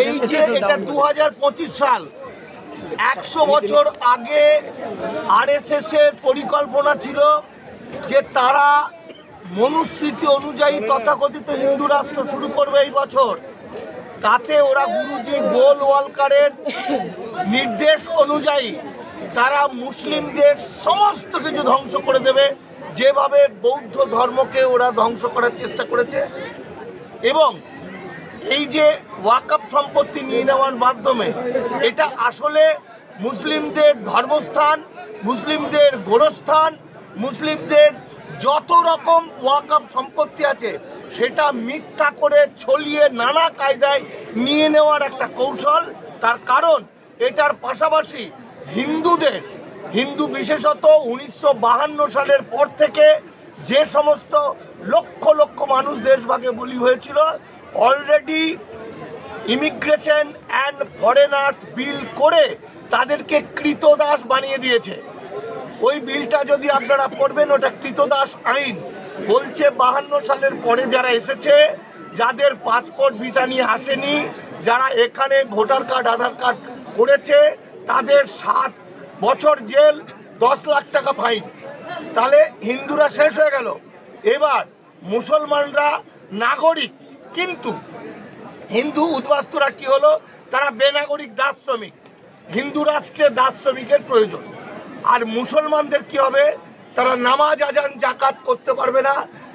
এই যে এটা দু হাজার পঁচিশ সাল, একশো বছর আগে আরএসএস এর পরিকল্পনা ছিল যে তারা মনুস্মৃতি অনুযায়ী তথাকথিত হিন্দু রাষ্ট্র শুরু করবে এই বছর। তাতে ওরা গুরুজি গোল ওয়ালকারের নির্দেশ অনুযায়ী তারা মুসলিমদের সমস্ত কিছু ধ্বংস করে দেবে, যেভাবে বৌদ্ধ ধর্মকে ওরা ধ্বংস করার চেষ্টা করেছে। এবং এই যে ওয়াকআপ সম্পত্তি নিয়ে নেওয়ার মাধ্যমে, এটা আসলে মুসলিমদের ধর্মস্থান, মুসলিমদের গোরস্থান, মুসলিমদের যত রকম ওয়াকআপ সম্পত্তি আছে, সেটা মিথ্যা করে ছলিয়ে নানা কায়দায় নিয়ে নেওয়ার একটা কৌশল। তার কারণ, এটার পাশাপাশি হিন্দুদের, হিন্দু বিশেষত উনিশশো সালের পর থেকে যে সমস্ত লক্ষ লক্ষ মানুষ দেশভাগে বলি হয়েছিল already immigration and foreigners bill করে তাদেরকে কৃতদাস বানিয়ে দিয়েছে। ওই বিলটা যদি আপনারা পড়বেন, ওটা কৃতদাস আইন। বলছে বাহান্ন সালের পরে যারা এসেছে, যাদের পাসপোর্ট ভিসা নিয়ে আসেনি, যারা এখানে ভোটার কার্ড, আধার কার্ড করেছে, তাদের সাত বছর জেল, দশ লাখ টাকা ফাইন। তাহলে হিন্দুরা শেষ হয়ে গেল। এবার মুসলমানরা নাগরিক কিন্তু হিন্দু উদ্বাস্তুরা কি হলো? তারা বেনাগরিক দাস শ্রমিক। হিন্দু রাষ্ট্রে দাস শ্রমিকের প্রয়োজন। আর মুসলমানদের কি হবে? তারা নামাজ, আজান জাকাত করতে পারবে না,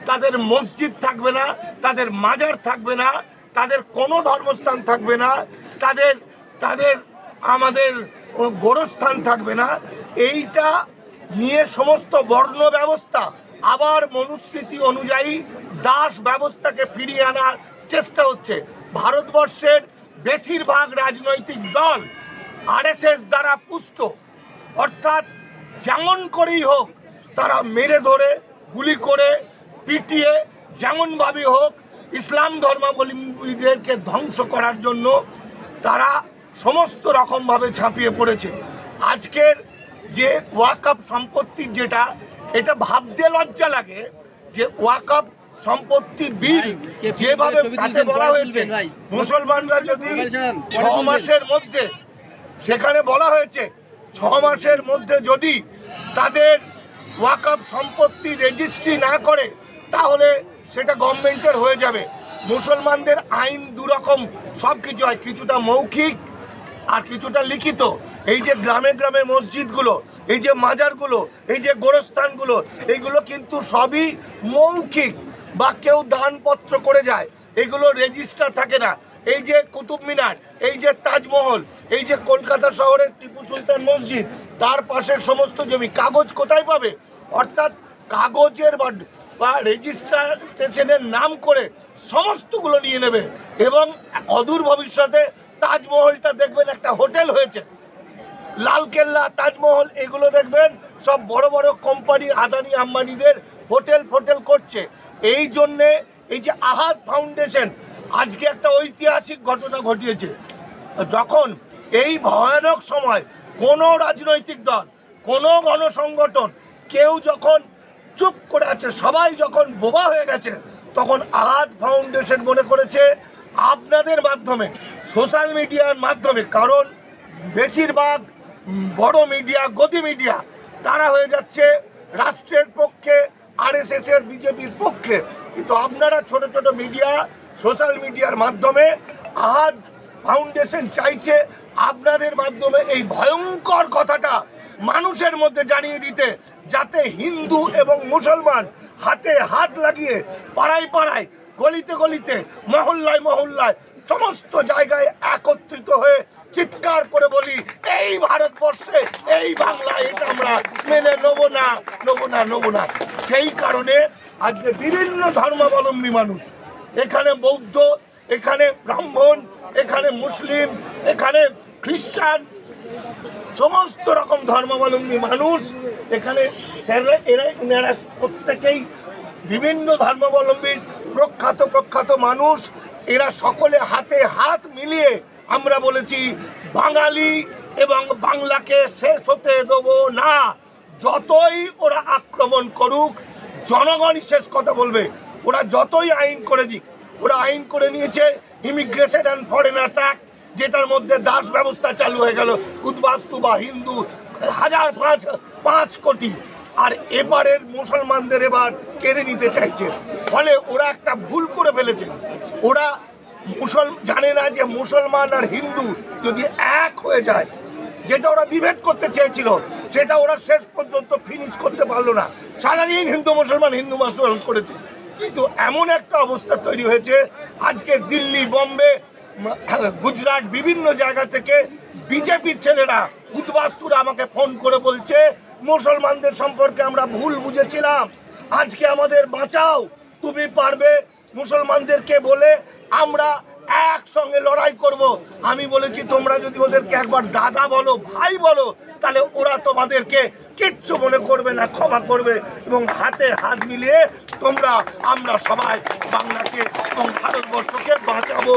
তাদের মসজিদ থাকবে না, তাদের মাজার থাকবে না, তাদের কোনো ধর্মস্থান থাকবে না, তাদের তাদের আমাদের গোরস্থান থাকবে না। এইটা নিয়ে সমস্ত বর্ণ ব্যবস্থা আবার মনুস্মৃতি অনুযায়ী দাস ব্যবস্থাকে ফিরিয়ে আনার চেষ্টা হচ্ছে। ভারতবর্ষের বেশিরভাগ রাজনৈতিক দল আরএসএস দ্বারা পুষ্ট। অর্থাৎ যেমন করেই হোক তারা মেরে ধরে, গুলি করে, পিটিয়ে যেমনভাবে হোক ইসলাম ধর্মাবলম্বীদেরকে ধ্বংস করার জন্য তারা সমস্ত রকমভাবে ছাপিয়ে পড়েছে। আজকের যে ওয়াকআপ সম্পত্তির যেটা এটা ভাবতে লজ্জা লাগে যে ওয়াকআপ সম্পত্তির বিল যেভাবে তাতে বলা হয়েছে মুসলমানরা যদি ছ মাসের মধ্যে সেখানে বলা হয়েছে ছ মাসের মধ্যে যদি তাদের ওয়াকআপ সম্পত্তি রেজিস্ট্রি না করে তাহলে সেটা গভর্নমেন্টের হয়ে যাবে। মুসলমানদের আইন দুরকম সব কিছু হয়। কিছুটা মৌখিক আর কিছুটা লিখিত। এই যে গ্রামে গ্রামে মসজিদগুলো, এই যে মাজারগুলো, এই যে গোরস্থানগুলো, এইগুলো কিন্তু সবই মৌখিক বা কেউ দানপত্র করে যায়। এগুলো রেজিস্টার থাকে না। এই যে কুতুব মিনার, এই যে তাজমহল, এই যে কলকাতা শহরের টিপু সুলতান মসজিদ, তার পাশের সমস্ত জমি কাগজ কোথায় পাবে? অর্থাৎ কাগজের বা রেজিস্ট্রেশনের নাম করে সমস্তগুলো নিয়ে নেবে এবং অদূর ভবিষ্যতে তাজমহলটা দেখবেন একটা হোটেল হয়েছে। লালকেল্লা তাজমহল, এগুলো দেখবেন সব বড় বড় কোম্পানি, আদানি আম্বানিদের হোটেল ফোটেল করছে। এই জন্যে এই যে আহাদ ফাউন্ডেশন, আজকে একটা ঐতিহাসিক ঘটনা ঘটিয়েছে। যখন এই ভয়ানক সময় কোনো রাজনৈতিক দল, কোনো গণসংগঠন, কেউ যখন চুপ করে আছে, সবাই যখন বোবা হয়ে গেছে, তখন আহাদ ফাউন্ডেশন মনে করেছে, আপনাদের মাধ্যমে সোশ্যাল মিডিয়ার মাধ্যমে, কারণ বেশিরভাগ বড় মিডিয়া গতি মিডিয়া, তারা হয়ে যাচ্ছে রাষ্ট্রের পক্ষে আরএসএস এর বিজেপির পক্ষে। কিন্তু আপনারা ছোট ছোট মিডিয়া, সোশ্যাল মিডিয়ার মাধ্যমে আহাদ ফাউন্ডেশন চাইছে আপনাদের মাধ্যমে এই ভয়ঙ্কর কথাটা মানুষের মধ্যে জানিয়ে দিতে, যাতে হিন্দু এবং মুসলমান হাতে হাত লাগিয়ে, পাড়ায় পাড়ায়, গলিতে গলিতে, মহল্লায় মহল্লায় সমস্ত জায়গায় একত্রিত হয়ে চিৎকার করে বলি, এই ভারতবর্ষে, এই বাংলায় এটা আমরা মেনে নেব না নেব না নেব না। সেই কারণে আজকে বিভিন্ন ধর্মাবলম্বী মানুষ, এখানে বৌদ্ধ, এখানে ব্রাহ্মণ, এখানে মুসলিম, এখানে খ্রিস্টান, সমস্ত রকম ধর্মাবলম্বী মানুষ, এখানে প্রত্যেকেই বিভিন্ন ধর্মাবলম্বীর প্রখ্যাত প্রখ্যাত মানুষ। এরা সকলে হাতে হাত মিলিয়ে আমরা বলেছি, বাঙালি এবং বাংলাকে শেষ হতে দেবো না। যতই ওরা আক্রমণ করুক, জনগণই শেষ কথা বলবে। ওরা যতই আইন করে দিক, ওরা আইন করে নিয়েছে ইমিগ্রেশন অ্যান্ড ফরেনার্স অ্যাক্ট যেটার মধ্যে দাস ব্যবস্থা চালু হয়ে গেল। উদ্বাস্তু বা হিন্দু, হাজার পাঁচ পাঁচ কোটি। আর এবারের মুসলমানদের এবার কেড়ে নিতে চাইছে। ফলে ওরা একটা ভুল করে ফেলেছে ওরা মুসল, জানে না যে মুসলমান আর হিন্দু যদি এক হয়ে যায়, যেটা ওরা বিভেদ করতে চেয়েছিল, সেটা ওরা শেষ পর্যন্ত ফিনিশ করতে পারল না। সারাদিন হিন্দু, মুসলমান হিন্দু মুসলমান করেছে। কিন্তু এমন একটা অবস্থা তৈরি হয়েছে, আজকে দিল্লি, বম্বে, গুজরাট, বিভিন্ন জায়গা থেকে বিজেপির ছেলেরা উদ্বাস্তুরা আমাকে ফোন করে বলছে, মুসলমানদের সম্পর্কে আমরা ভুল বুঝেছিলাম। আজকে আমাদের বাঁচাও। তুমি পারবে। মুসলমানদেরকে বলে আমরা একসঙ্গে লড়াই করব। আমি বলেছি, তোমরা যদি ওদেরকে একবার দাদা বলো, ভাই বলো, তাহলে ওরা তোমাদেরকে কিচ্ছু মনে করবে না, ক্ষমা করবে এবং হাতে হাত মিলিয়ে তোমরা, আমরা সবাই বাংলাকে এবং ভারতবর্ষকে বাঁচাবো।